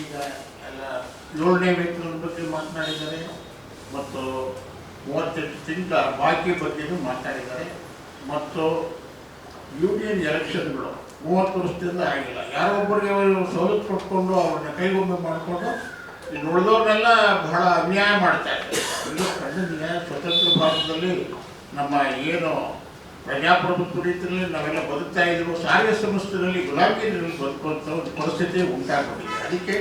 ಈಗ ಎಲ್ಲ ಏಳನೇ ವೇತನದ ಬಗ್ಗೆ ಮಾತನಾಡಿದ್ದಾರೆ ಮತ್ತು ಮೂವತ್ತೆಂಟು ತಿಂಗಳ ಬಾಕಿ ಬಗ್ಗೆಯೂ ಮಾತಾಡಿದ್ದಾರೆ ಮತ್ತು ಯೂನಿಯನ್ ಎಲೆಕ್ಷನ್ಗಳು ಮೂವತ್ತು ವರ್ಷದಿಂದ ಆಗಿಲ್ಲ. ಯಾರೊಬ್ಬರಿಗೆ ಅವರು ಸವಲತ್ತು ಕೊಟ್ಕೊಂಡು ಅವ್ರನ್ನ ಕೈಗೊಂಬೆ ಮಾಡಿಕೊಂಡು ಇನ್ನು ಉಳಿದವ್ರನ್ನೆಲ್ಲ ಬಹಳ ಅನ್ಯಾಯ ಮಾಡ್ತಾ ಇದ್ದಾರೆ. ಇದು ಖಂಡನೀಯ ಸ್ವತಂತ್ರ ಭಾರತದಲ್ಲಿ ನಮ್ಮ ಏನು ಪ್ರಜಾಪ್ರಭುತ್ವ ರೀತಿಯಲ್ಲಿ ನಾವೆಲ್ಲ ಬದುಕ್ತಾ ಇದ್ರು ಸಾರಿಗೆ ಸಂಸ್ಥೆಯಲ್ಲಿ ಗುಲಾಬಿ ಬದುಕುವಂಥ ಪರಿಸ್ಥಿತಿ ಉಂಟಾಗಬೇಕು ಅದಕ್ಕೆ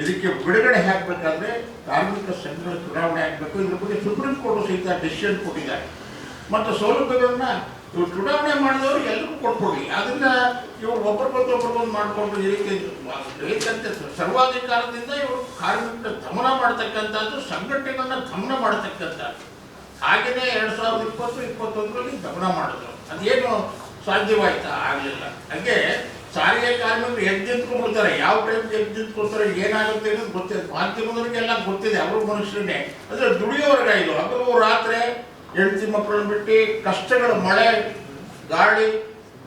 ಇದಕ್ಕೆ ಬಿಡುಗಡೆ ಹಾಕಬೇಕಾದ್ರೆ ಕಾರ್ಮಿಕ ಸಂಘಗಳ ಚುನಾವಣೆ ಆಗಬೇಕು. ಇದ್ರ ಬಗ್ಗೆ ಸುಪ್ರೀಂ ಕೋರ್ಟ್ ಸಹಿತ ಡಿಸಿಷನ್ ಕೊಟ್ಟಿದ್ದಾರೆ. ಮತ್ತು ಸೌಲಭ್ಯಗಳನ್ನ ಇವ್ರು ಚುನಾವಣೆ ಮಾಡಿದವರು ಎಲ್ಲರೂ ಕೊಟ್ಕೊಡಿ ಅದನ್ನ ಇವರು ಒಬ್ಬರು ಬಂದು ಒಬ್ಬರು ಬಂದು ಮಾಡಿಕೊಂಡು ಈ ರೀತಿ ಸರ್ವಾಧಿಕಾರದಿಂದ ಇವರು ಕಾರ್ಮಿಕ ದಮನ ಮಾಡ್ತಕ್ಕಂಥದ್ದು, ಸಂಘಟನೆಗಳನ್ನ ದಮನ ಮಾಡ್ತಕ್ಕಂಥದ್ದು. ಹಾಗೆಯೇ ಎರಡು ಸಾವಿರದ ಇಪ್ಪತ್ತು, ಇಪ್ಪತ್ತೊಂದರಲ್ಲಿ ದಮನ ಮಾಡಿದ್ರು. ಅದೇನು ಸಾಧ್ಯವಾಯ್ತಾ? ಆಗಲಿಲ್ಲ. ಹಾಗೆ ಸಾರಿಗೆ ಕಾರ್ಮಿಕರು ಎದ್ದು ನಿಂತ್ಕೊಂಡ್ಬಿಡ್ತಾರೆ ಯಾವ ಟೈಮ್ ಎದ್ದು ನಿಂತ್ಕೊಳ್ತಾರೆ ಏನಾಗುತ್ತೆ ಅನ್ನೋದು ಗೊತ್ತಿದೆ ಮಾಧ್ಯಮದವರಿಗೆಲ್ಲ ಗೊತ್ತಿದೆ. ಅವರು ಮನುಷ್ಯರನ್ನೇ. ಅಂದರೆ ದುಡಿಯೋರ್ಗ ಇದು ಹಗಲು ರಾತ್ರಿ ಹೆಂಡತಿ ಮಕ್ಕಳನ್ನ ಬಿಟ್ಟು ಕಷ್ಟಗಳು, ಮಳೆ, ಗಾಳಿ,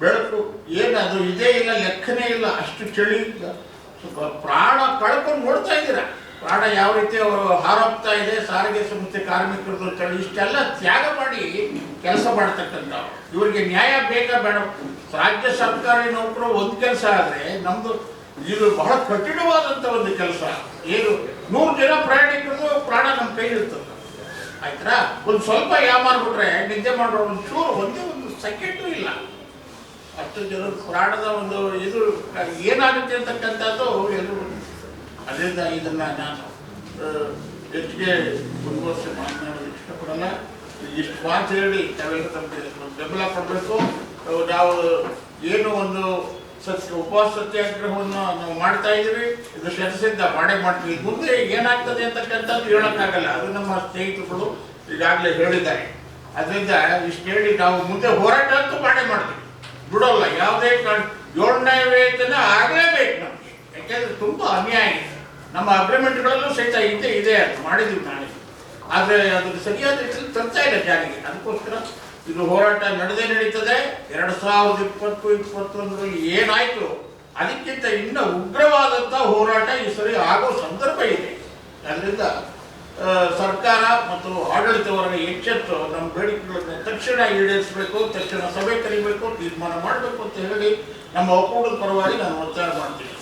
ಬೆಳಕು ಏನದು ಇದೇ ಇಲ್ಲ, ಲೆಕ್ಕನೇ ಇಲ್ಲ. ಅಷ್ಟು ಚಳಿ. ಪ್ರಾಣ ಕಳ್ಕೊಂಡು ನೋಡ್ತಾ ಇದ್ದೀರಾ? ಪ್ರಾಣ ಯಾವ ರೀತಿ ಅವರು ಹಾರೋಗ್ತಾ ಇದೆ, ಸಾರಿಗೆ ಸಂಸ್ಥೆ ಕಾರ್ಮಿಕರದ್ದು ಚಳಿ ಇಷ್ಟೆಲ್ಲ ತ್ಯಾಗ ಮಾಡಿ ಕೆಲಸ ಮಾಡ್ತಕ್ಕಂಥವ್ರು. ಇವರಿಗೆ ನ್ಯಾಯ ಬೇಕಾ ಬೇಡ. ರಾಜ್ಯ ಸರ್ಕಾರಿ ನೌಕರು ಒಂದು ಕೆಲಸ ಆದರೆ ನಮ್ಮದು ಇದು ಬಹಳ ಕಠಿಣವಾದಂಥ ಒಂದು ಕೆಲಸ. ಏನು ನೂರು ಜನ ಪ್ರಯಾಣಿಕರು ಪ್ರಾಣ ನಮ್ಮ ಕೈ ಇರ್ತದೆ ಆಯ್ತಾ ಒಂದು ಸ್ವಲ್ಪ ಯಾಮಾರ್ಬಿಟ್ರೆ ನಿದ್ದೆ ಮಾಡೋ ಒಂದು ಚೂರು ಒಂದೇ ಒಂದು ಸೆಕೆಂಡು ಇಲ್ಲ. ಹತ್ತು ಜನ ಪ್ರಾಣದ ಒಂದು ಇದು ಏನಾಗುತ್ತೆ ಅಂತಕ್ಕಂಥದ್ದು ಎಲ್ಲರೂ ಅದರಿಂದ ಇದನ್ನ ನಾನು ಹೆಚ್ಚಿಗೆ ಮುಂದುವರಿಸಿ ಮಾತನಾಡೋದಕ್ಕೆ ಇಷ್ಟಪಡಲ್ಲ. ಇಷ್ಟು ಮಾತು ಹೇಳಿ ತಾವೆಲ್ಲ ತಮಗೆ ಬೆಂಬಲ ಕೊಡಬೇಕು. ನಾವು ಏನು ಒಂದು ಸತ್ಯ ಉಪವಾಸ ಸತ್ಯಾಗ್ರಹವನ್ನು ನಾವು ಮಾಡ್ತಾ ಇದ್ದೀವಿ. ಇದು ಶತಸಿದ್ಧ ಮಾಡೇ ಮಾಡ್ತೀವಿ. ಮುಂದೆ ಏನಾಗ್ತದೆ ಅಂತಕ್ಕಂಥದ್ದು ಹೇಳೋಕ್ಕಾಗಲ್ಲ. ಅದು ನಮ್ಮ ಸ್ನೇಹಿತರುಗಳು ಈಗಾಗಲೇ ಹೇಳಿದ್ದಾರೆ. ಅದರಿಂದ ಇಷ್ಟು ಹೇಳಿ ನಾವು ಮುಂದೆ ಹೋರಾಟ ಅಂತೂ ಮಾಡೇ ಮಾಡ್ತೀವಿ. ಬಿಡೋಲ್ಲ. ಯಾವುದೇ ಕಾರಣ, ಏಳನೇ ವೇತನ ಆಗಲೇಬೇಕು. ಅನ್ಯಾಯ ಇದೆ. ನಮ್ಮ ಅಗ್ರಿಮೆಂಟ್ಗಳಲ್ಲೂ ಸಹಿತ ಇದೆ ಇದೆ ಅಂತ ಮಾಡಿದ್ದೀವಿ ನಾಳೆ. ಆದರೆ ಅದಕ್ಕೆ ಸರಿಯಾದ ರೀತಿಯಲ್ಲಿ ತರ್ತಾ ಇಲ್ಲ ಜಾರಿಗೆ. ಅದಕ್ಕೋಸ್ಕರ ಇದು ಹೋರಾಟ ನಡೆದೇ ನಡೀತದೆ. ಎರಡು ಸಾವಿರದ ಇಪ್ಪತ್ತು, ಇಪ್ಪತ್ತೊಂದರಲ್ಲಿ ಏನಾಯಿತು ಅದಕ್ಕಿಂತ ಇನ್ನೂ ಉಗ್ರವಾದಂಥ ಹೋರಾಟ ಈ ಸರಿ ಆಗೋ ಸಂದರ್ಭ ಇದೆ. ಅದರಿಂದ ಸರ್ಕಾರ ಮತ್ತು ಆಡಳಿತ ವರ್ಗ ಎಚ್ಚೆತ್ತು ನಮ್ಮ ಬೇಡಿಕೆಗಳನ್ನು ತಕ್ಷಣ ಈಡೇರಿಸಬೇಕು, ತಕ್ಷಣ ಸಭೆ ಕರಿಬೇಕು, ತೀರ್ಮಾನ ಮಾಡಬೇಕು ಅಂತ ಹೇಳಿ ನಮ್ಮ ಒಕ್ಕೂಟದ ಪರವಾಗಿ ನಾನು ಒತ್ತಾಯ ಮಾಡ್ತೀನಿ.